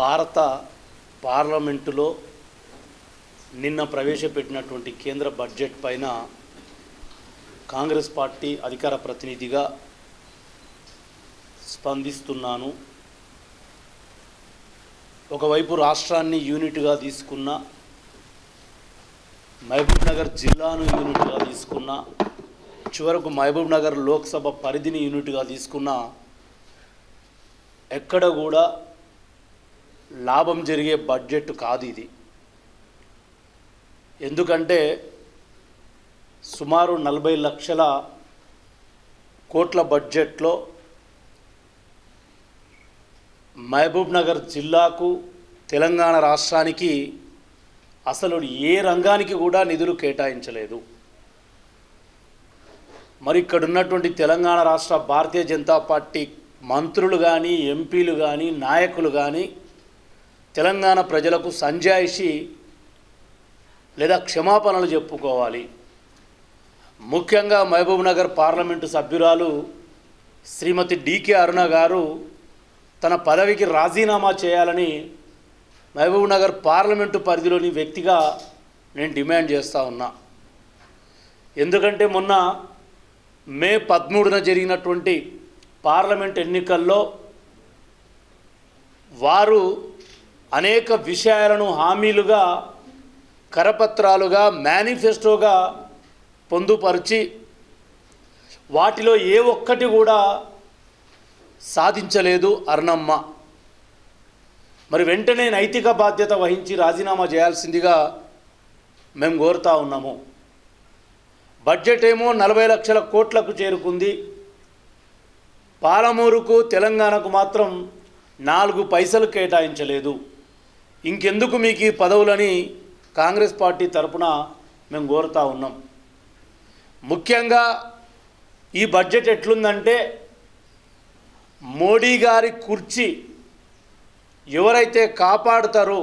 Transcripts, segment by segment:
భారత పార్లమెంటులో నిన్న ప్రవేశపెట్టినటువంటి కేంద్ర బడ్జెట్ పైన కాంగ్రెస్ పార్టీ అధికార ప్రతినిధిగా స్పందిస్తున్నాను. ఒకవైపు రాష్ట్రాన్ని యూనిట్గా తీసుకున్న మహబూబ్ నగర్ జిల్లాను యూనిట్గా తీసుకున్న చివరకు మహబూబ్ నగర్ లోక్సభ పరిధిని యూనిట్గా తీసుకున్న ఎక్కడ కూడా లాభం జరిగే బడ్జెట్ కాదు ఇది. ఎందుకంటే సుమారు నలభై లక్షల కోట్ల బడ్జెట్లో మహబూబ్ నగర్ జిల్లాకు తెలంగాణ రాష్ట్రానికి అసలు ఏ రంగానికి కూడా నిధులు కేటాయించలేదు. మరి ఇక్కడ ఉన్నటువంటి తెలంగాణ రాష్ట్ర భారతీయ జనతా పార్టీ మంత్రులు కానీ ఎంపీలు కానీ నాయకులు కానీ తెలంగాణ ప్రజలకు సంజాయిషి లేదా క్షమాపణలు చెప్పుకోవాలి. ముఖ్యంగా మహబూబ్ నగర్ పార్లమెంటు సభ్యురాలు శ్రీమతి డికే అరుణ గారు తన పదవికి రాజీనామా చేయాలని మహబూబ్ నగర్ పార్లమెంటు పరిధిలోని వ్యక్తిగా నేను డిమాండ్ చేస్తూ ఉన్నా. ఎందుకంటే మొన్న మే పదమూడున జరిగినటువంటి పార్లమెంట్ ఎన్నికల్లో వారు అనేక విషయాలను హామీలుగా కరపత్రాలుగా మేనిఫెస్టోగా పొందుపరిచి వాటిలో ఏ ఒక్కటి కూడా సాధించలేదు అర్ణమ్మ. మరి వెంటనే నైతిక బాధ్యత వహించి రాజీనామా చేయాల్సిందిగా మేము కోరుతా ఉన్నాము. బడ్జెట్ ఏమో నలభై లక్షల కోట్లకు చేరుకుంది. పాలమూరుకు తెలంగాణకు మాత్రం నాలుగు పైసలు కేటాయించలేదు. ఇంకెందుకు మీకు ఈ పదవులని కాంగ్రెస్ పార్టీ తరపున మేము కోరుతా ఉన్నాం? ముఖ్యంగా ఈ బడ్జెట్ ఎట్లుందంటే మోడీ గారి కుర్చీ ఎవరైతే కాపాడుతారో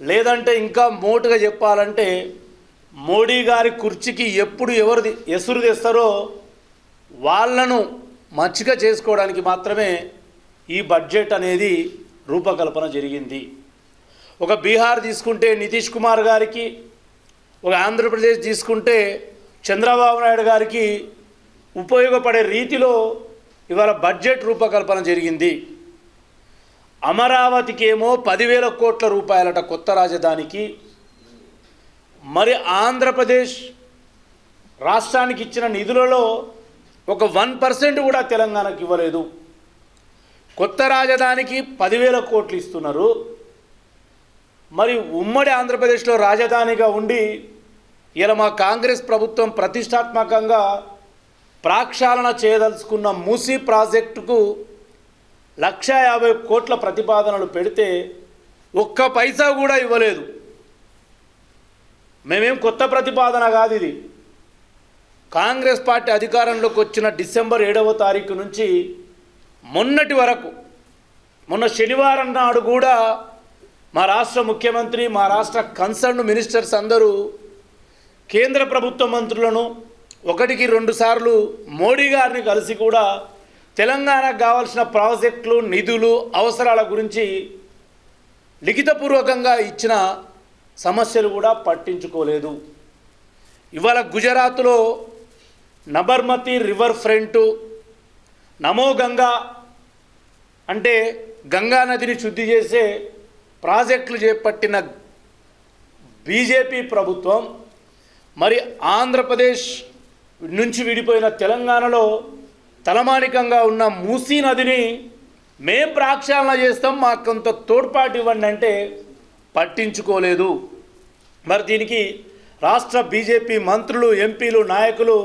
లేదంటే ఇంకా మోటుగా చెప్పాలంటే మోడీ గారి కుర్చీకి ఎప్పుడు ఎవరు ఎసురు తెస్తారో వాళ్ళను మచ్చిగా చేసుకోవడానికి మాత్రమే ఈ బడ్జెట్ అనేది రూపకల్పన జరిగింది. ఒక బీహార్ తీసుకుంటే నితీష్ కుమార్ గారికి ఒక ఆంధ్రప్రదేశ్ తీసుకుంటే చంద్రబాబు నాయుడు గారికి ఉపయోగపడే రీతిలో ఇవాళ బడ్జెట్ రూపకల్పన జరిగింది. అమరావతికేమో పదివేల కోట్ల రూపాయలట కొత్త రాజధానికి. మరి ఆంధ్రప్రదేశ్ రాష్ట్రానికి ఇచ్చిన నిధులలో ఒక వన్ పర్సెంట్ కూడా తెలంగాణకి ఇవ్వలేదు. కొత్త రాజధానికి పదివేల కోట్లు ఇస్తున్నారు. మరి ఉమ్మడి ఆంధ్రప్రదేశ్లో రాజధానిగా ఉండి ఇలా మా కాంగ్రెస్ ప్రభుత్వం ప్రతిష్టాత్మకంగా ప్రాక్షాళన చేయదలుచుకున్న మూసీ ప్రాజెక్టుకు లక్ష యాభై కోట్ల ప్రతిపాదనలు పెడితే ఒక్క పైసా కూడా ఇవ్వలేదు. మేమేం కొత్త ప్రతిపాదన కాదు ఇది. కాంగ్రెస్ పార్టీ అధికారంలోకి వచ్చిన డిసెంబర్ ఏడవ తారీఖు నుంచి మొన్నటి వరకు మొన్న శనివారం నాడు కూడా మా రాష్ట్ర ముఖ్యమంత్రి మా రాష్ట్ర కన్సర్న్ మినిస్టర్స్ అందరూ కేంద్ర ప్రభుత్వ మంత్రులను ఒకటికి రెండుసార్లు మోడీ గారిని కలిసి కూడా తెలంగాణకు కావాల్సిన ప్రాజెక్టులు నిధులు అవసరాల గురించి లిఖితపూర్వకంగా ఇచ్చిన సమస్యలు కూడా పట్టించుకోలేదు. ఇవాళ గుజరాత్లో నబర్మతి రివర్ ఫ్రంట్ నమో గంగా అంటే గంగా నదిని శుద్ధి చేసే ప్రాజెక్టులు చేపట్టిన బీజేపీ ప్రభుత్వం మరి ఆంధ్రప్రదేశ్ నుంచి విడిపోయిన తెలంగాణలో తలమానికంగా ఉన్న మూసీ నదిని మేం ప్రాక్షాళన చేస్తాం మాకు కొంత తోడ్పాటు ఇవ్వండి అంటే పట్టించుకోలేదు. మరి దీనికి రాష్ట్ర బీజేపీ మంత్రులు ఎంపీలు నాయకులు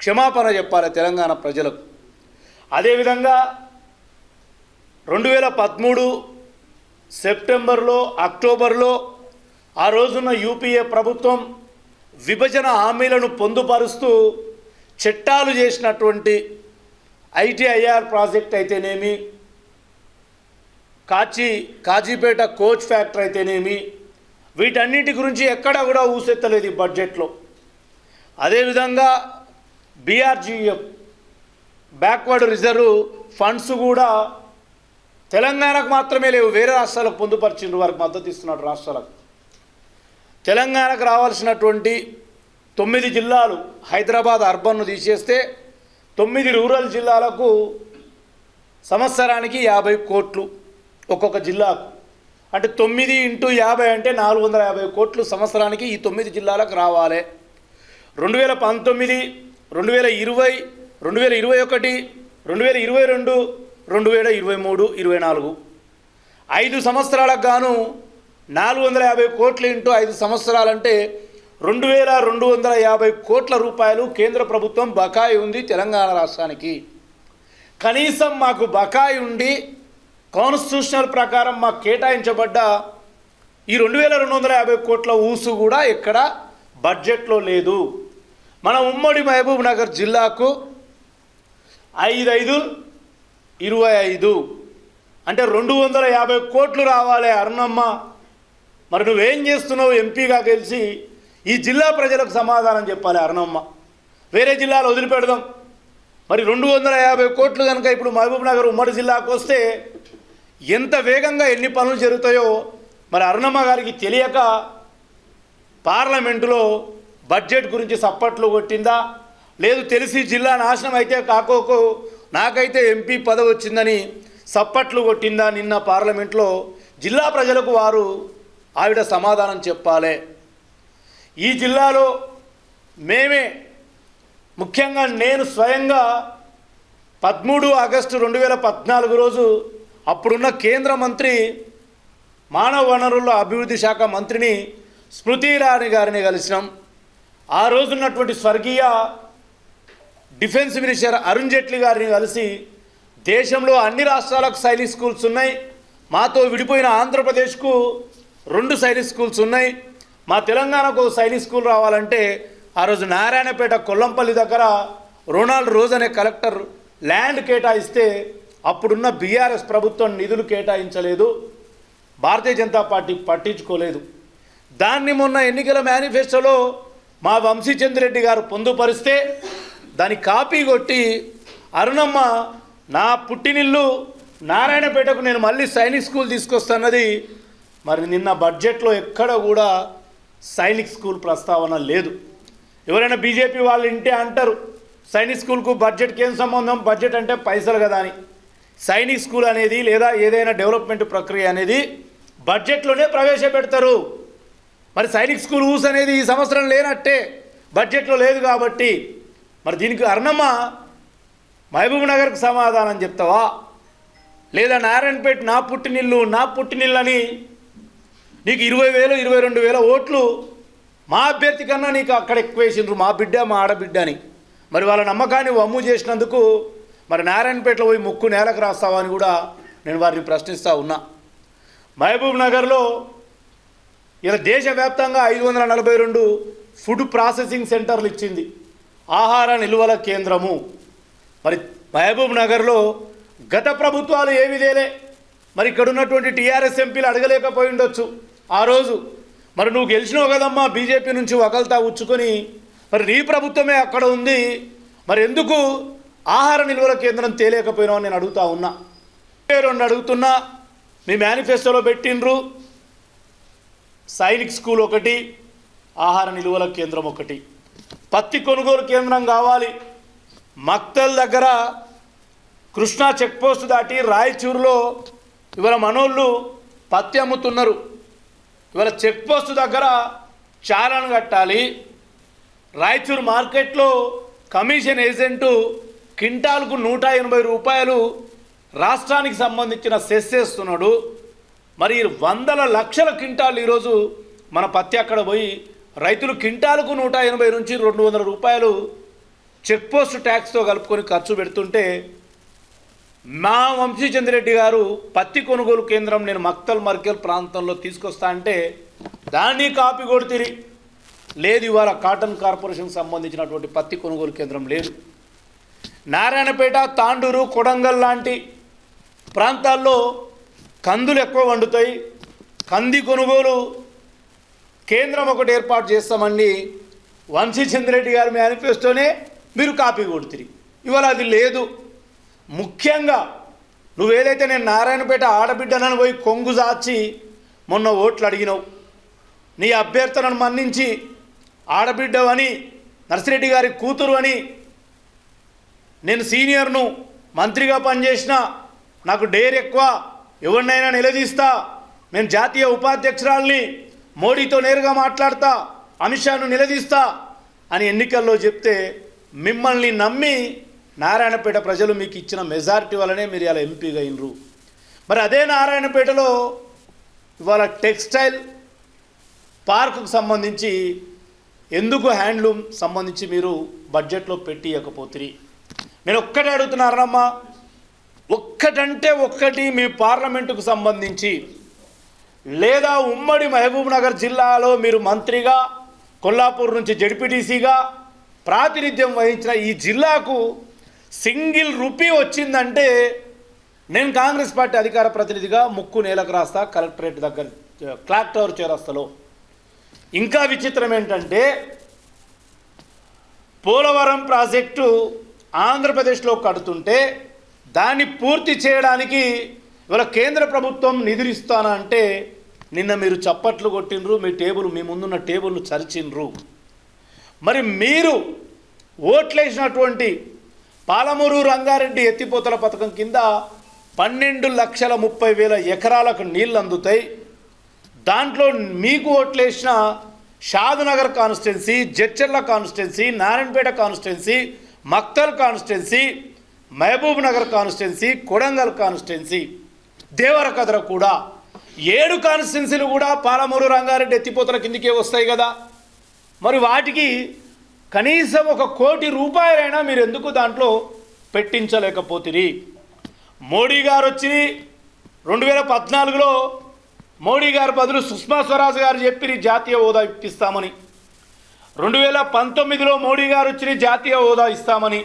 క్షమాపణ చెప్పాలి తెలంగాణ ప్రజలకు. అదేవిధంగా రెండు వేల పదమూడు సెప్టెంబర్లో అక్టోబర్లో ఆ రోజున యూపీఏ ప్రభుత్వం విభజన హామీలను పొందుపరుస్తూ చట్టాలు చేసినటువంటి ఐటీఐఆర్ ప్రాజెక్ట్ అయితేనేమి కాచి కాజీపేట కోచ్ ఫ్యాక్టరీ అయితేనేమి వీటన్నిటి గురించి ఎక్కడా కూడా ఊసెత్తలేదు ఈ బడ్జెట్లో. అదేవిధంగా బీఆర్జీఎఫ్ బ్యాక్వర్డ్ రిజర్వ్ ఫండ్స్ కూడా తెలంగాణకు మాత్రమే లేవు వేరే రాష్ట్రాలకు పొందుపరిచిండ్రు వారికి మద్దతు ఇస్తున్నాడు రాష్ట్రాలకు. తెలంగాణకు రావాల్సినటువంటి తొమ్మిది జిల్లాలు హైదరాబాద్ అర్బన్ను తీసేస్తే తొమ్మిది రూరల్ జిల్లాలకు సంవత్సరానికి యాభై కోట్లు ఒక్కొక్క జిల్లాకు. అంటే తొమ్మిది ఇంటూ యాభై అంటే నాలుగు వందల యాభై కోట్లు సంవత్సరానికి ఈ తొమ్మిది జిల్లాలకు రావాలి. రెండు వేల పంతొమ్మిది రెండు వేల ఇరవై రెండు వేల ఇరవై ఒకటి రెండు వేల ఇరవై రెండు రెండు వేల ఇరవై మూడు ఇరవై నాలుగు. ఐదు సంవత్సరాలకు గాను నాలుగు వందల యాభై కోట్లు ఇంటూ ఐదు సంవత్సరాలంటే రెండు వేల రెండు వందల యాభై కోట్ల రూపాయలు కేంద్ర ప్రభుత్వం బకాయి ఉంది తెలంగాణ రాష్ట్రానికి. కనీసం మాకు బకాయి ఉండి కాన్స్టిట్యూషనల్ ప్రకారం మాకు కేటాయించబడ్డ ఈ రెండు వేల రెండు వందల యాభై కోట్ల ఊసు కూడా ఇక్కడ బడ్జెట్లో లేదు. మన ఉమ్మడి మహబూబ్ నగర్ జిల్లాకు ఐదు ఐదు ఇరవై ఐదు. అంటే రెండు వందల యాభై కోట్లు రావాలి అరుణమ్మ. మరి నువ్వేం చేస్తున్నావు ఎంపీగా గెలిచి ఈ జిల్లా ప్రజలకు సమాధానం చెప్పాలి అరుణమ్మ. వేరే జిల్లాలు వదిలిపెడదాం. మరి రెండు వందల యాభై కోట్లు కనుక ఇప్పుడు మహబూబ్ నగర్ ఉమ్మడి జిల్లాకు వస్తే ఎంత వేగంగా ఎన్ని పనులు జరుగుతాయో మరి అరుణమ్మ గారికి తెలియక పార్లమెంటులో బడ్జెట్ గురించి సప్పట్లు కొట్టిందా? లేదు తెలిసి జిల్లా నాశనం అయితే కాకోకు నాకైతే ఎంపీ పదవి వచ్చిందని సప్పట్లు కొట్టిందా నిన్న పార్లమెంట్లో జిల్లా ప్రజలకు వారు ఆవిడ సమాధానం చెప్పాలి. ఈ జిల్లాలో మేమే ముఖ్యంగా నేను స్వయంగా పదమూడు ఆగస్టు రెండు వేల పద్నాలుగు రోజు అప్పుడున్న కేంద్ర మంత్రి మానవ వనరుల అభివృద్ధి శాఖ మంత్రిని స్మృతి ఇరానీ గారిని కలిసినాం. ఆ రోజున్నటువంటి స్వర్గీయ డిఫెన్స్ మినిస్టర్ అరుణ్ జైట్లీ గారిని కలిసి దేశంలో అన్ని రాష్ట్రాలకు సైనిక్ స్కూల్స్ ఉన్నాయి. మాతో విడిపోయిన ఆంధ్రప్రదేశ్కు రెండు సైనిక్ స్కూల్స్ ఉన్నాయి. మా తెలంగాణకు శైలి సైనిక్ స్కూల్ రావాలంటే ఆ రోజు నారాయణపేట కొల్లంపల్లి దగ్గర రొనాల్డ్ రోజ్ అనే కలెక్టర్ ల్యాండ్ కేటాయిస్తే అప్పుడున్న బీఆర్ఎస్ ప్రభుత్వం నిధులు కేటాయించలేదు. భారతీయ జనతా పార్టీ పట్టించుకోలేదు. దాన్ని మొన్న ఎన్నికల మేనిఫెస్టోలో మా వంశీచంద్రెడ్డి గారు పొందుపరిస్తే దాని కాపీ కొట్టి అరుణమ్మ నా పుట్టినిల్లు నారాయణపేటకు నేను మళ్ళీ సైనిక్ స్కూల్ తీసుకొస్తున్నది మరి నిన్న బడ్జెట్లో ఎక్కడ కూడా సైనిక్ స్కూల్ ప్రస్తావన లేదు. ఎవరైనా బీజేపీ వాళ్ళు ఇంటే అంటారు సైనిక్ స్కూల్కు బడ్జెట్కి ఏం సంబంధం? బడ్జెట్ అంటే పైసలు కదా అని. సైనిక్ స్కూల్ అనేది లేదా ఏదైనా డెవలప్మెంట్ ప్రక్రియ అనేది బడ్జెట్లోనే ప్రవేశపెడతారు. మరి సైనిక్ స్కూల్ ఊస్ అనేది ఈ సంవత్సరం లేనట్టే. బడ్జెట్లో లేదు కాబట్టి మరి దీనికి అర్ణమ్మ మహబూబ్ నగర్కు సమాధానం చెప్తావా? లేదా నారాయణపేట నా పుట్టినిల్లు నా పుట్టినిల్లు అని నీకు ఇరవై వేలు ఇరవై రెండు వేల ఓట్లు మా అభ్యర్థి కన్నా నీకు అక్కడ ఎక్కువ వేసిండ్రు మా బిడ్డ మా ఆడబిడ్డ అని. మరి వాళ్ళ నమ్మకాన్ని వమ్ము చేసినందుకు మరి నారాయణపేటలో పోయి ముక్కు నేలకు రాస్తావా అని కూడా నేను వారిని ప్రశ్నిస్తూ ఉన్నా. మహబూబ్ నగర్లో ఇలా దేశవ్యాప్తంగా ఐదు వందల నలభై రెండు ఫుడ్ ప్రాసెసింగ్ సెంటర్లు ఇచ్చింది. ఆహార నిల్వల కేంద్రము. మరి మహబూబ్ నగర్లో గత ప్రభుత్వాలు ఏమి లేలే. మరి ఇక్కడ ఉన్నటువంటి టీఆర్ఎస్ ఎంపీలు అడగలేకపోయి ఉండొచ్చు ఆ రోజు మరి నువ్వు గెలిచినావు కదమ్మా బీజేపీ నుంచి ఒకల్తా ఉచ్చుకొని. మరి నీ ప్రభుత్వమే అక్కడ ఉంది. మరి ఎందుకు ఆహార నిల్వల కేంద్రం తేలేకపోయినావు అని నేను అడుగుతా ఉన్నా. రెండు అడుగుతున్నా. మీ మేనిఫెస్టోలో పెట్టిండ్రు. సైనిక్ స్కూల్ ఒకటి ఆహార నిల్వల కేంద్రం ఒకటి. పత్తి కొనుగోలు కేంద్రం కావాలి. మక్తల్ దగ్గర కృష్ణా చెక్పోస్ట్ దాటి రాయచూరులో ఇవాళ మనోళ్ళు పత్తి అమ్ముతున్నారు. ఇవాళ చెక్పోస్ట్ దగ్గర చాలను కట్టాలి. రాయచూరు మార్కెట్లో కమిషన్ ఏజెంటు క్వింటాల్కు నూట ఎనభై రూపాయలు రాష్ట్రానికి సంబంధించిన సెస్ చేస్తున్నాడు మరి వందల లక్షల క్వింటాలు ఈరోజు మన పత్తి అక్కడ పోయి రైతులు క్వింటాలకు నూట ఎనభై నుంచి రెండు వందల రూపాయలు చెక్ పోస్ట్ ట్యాక్స్తో కలుపుకొని ఖర్చు పెడుతుంటే మా వంశీ చంద్రెడ్డి గారు పత్తి కొనుగోలు కేంద్రం నేను మక్తల్ మర్కెల్ ప్రాంతంలో తీసుకొస్తా అంటే దాన్ని కాపీ కొడుతిరి. లేదు ఇవాళ కాటన్ కార్పొరేషన్కి సంబంధించినటువంటి పత్తి కొనుగోలు కేంద్రం లేదు. నారాయణపేట తాండూరు కొడంగల్ లాంటి ప్రాంతాల్లో కందులు ఎక్కువ వండుతాయి. కంది కొనుగోలు కేంద్రం ఒకటి ఏర్పాటు చేస్తామండి. వంశీ చంద్రెడ్డి గారి మేనిఫెస్టోనే మీరు కాపీ కొడుతుంది ఇవాళ అది లేదు. ముఖ్యంగా నువ్వేదైతే నేను నారాయణపేట ఆడబిడ్డనని పోయి కొంగు చాచి మొన్న ఓట్లు అడిగినావు. నీ అభ్యర్థనను మన్నించి ఆడబిడ్డవని నర్సిరెడ్డి గారి కూతురు అని నేను సీనియర్ను మంత్రిగా పనిచేసిన నాకు డేర్ ఎక్కువ ఎవరినైనా నిలదీస్తా నేను జాతీయ ఉపాధ్యక్షురాల్ని మోడీతో నేరుగా మాట్లాడతా అమిత్ షాను నిలదీస్తా అని ఎన్నికల్లో చెప్తే మిమ్మల్ని నమ్మి నారాయణపేట ప్రజలు మీకు ఇచ్చిన మెజారిటీ వల్లనే మీరు ఇలా ఎంపీగా అయినరు. మరి అదే నారాయణపేటలో ఇవాళ టెక్స్టైల్ పార్కుకు సంబంధించి ఎందుకు హ్యాండ్లూమ్ సంబంధించి మీరు బడ్జెట్లో పెట్టి నేను ఒక్కటే అడుగుతున్నారమ్మా ఒక్కటంటే ఒక్కటి మీ పార్లమెంటుకు సంబంధించి లేదా ఉమ్మడి మహబూబ్ నగర్ జిల్లాలో మీరు మంత్రిగా కొల్లాపూర్ నుంచి జడ్పీటీసీగా ప్రాతినిధ్యం వహించిన ఈ జిల్లాకు సింగిల్ రూపీ వచ్చిందంటే నేను కాంగ్రెస్ పార్టీ అధికార ప్రతినిధిగా ముక్కు నేలకు రాస్తా కలెక్టరేట్ దగ్గర క్లాక్ టవర్ చేరస్తలో. ఇంకా విచిత్రం ఏంటంటే పోలవరం ప్రాజెక్టు ఆంధ్రప్రదేశ్లో కడుతుంటే దాన్ని పూర్తి చేయడానికి ఇవాళ కేంద్ర ప్రభుత్వం నిధులు ఇస్తానంటే నిన్న మీరు చప్పట్లు కొట్టినరు మీ టేబుల్ మీ ముందున్న టేబుల్ను చరిచినరు మరి మీరు ఓట్లేసినటువంటి పాలమూరు రంగారెడ్డి ఎత్తిపోతల పథకం కింద పన్నెండు లక్షల ముప్పై వేల ఎకరాలకు నీళ్ళు అందుతాయి. దాంట్లో మీకు ఓట్లేసిన Shadnagar constituency Jadcherla constituency Narayanpet constituency Makthal constituency Mahabub Nagar constituency Kodangal constituency Devarakadra కూడా. ఏడు కాన్స్టిట్యున్సీలు కూడా పాలమూరు రంగారెడ్డి ఎత్తిపోతల కిందికే వస్తాయి కదా. మరి వాటికి కనీసం ఒక కోటి రూపాయలైనా మీరు ఎందుకు దాంట్లో పెట్టించలేకపోతుంది మోడీ గారు వచ్చి రెండు వేల పద్నాలుగులో మోడీ గారు బదులు సుష్మా స్వరాజ్ గారు చెప్పి జాతీయ హోదా ఇప్పిస్తామని. రెండు వేల పంతొమ్మిదిలో మోడీ గారు వచ్చి జాతీయ హోదా ఇస్తామని.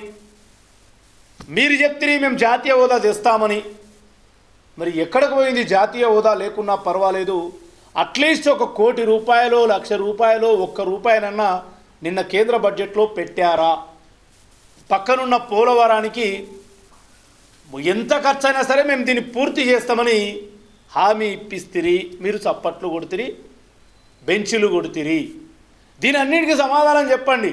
మీరు చెప్తే మేము జాతీయ హోదా చేస్తామని. మరి ఎక్కడికి పోయింది జాతీయ హోదా లేకున్నా పర్వాలేదు. అట్లీస్ట్ ఒక కోటి రూపాయలు లక్ష రూపాయలు ఒక్క రూపాయనన్నా నిన్న కేంద్ర బడ్జెట్లో పెట్టారా? పక్కనున్న పోలవరానికి ఎంత ఖర్చైనా సరే మేము దీన్ని పూర్తి చేస్తామని హామీ ఇప్పిస్తిరి. మీరు చప్పట్లు కొడుతిరి బెంచులు కొడుతిరి. దీని అన్నిటికీ సమాధానం చెప్పండి.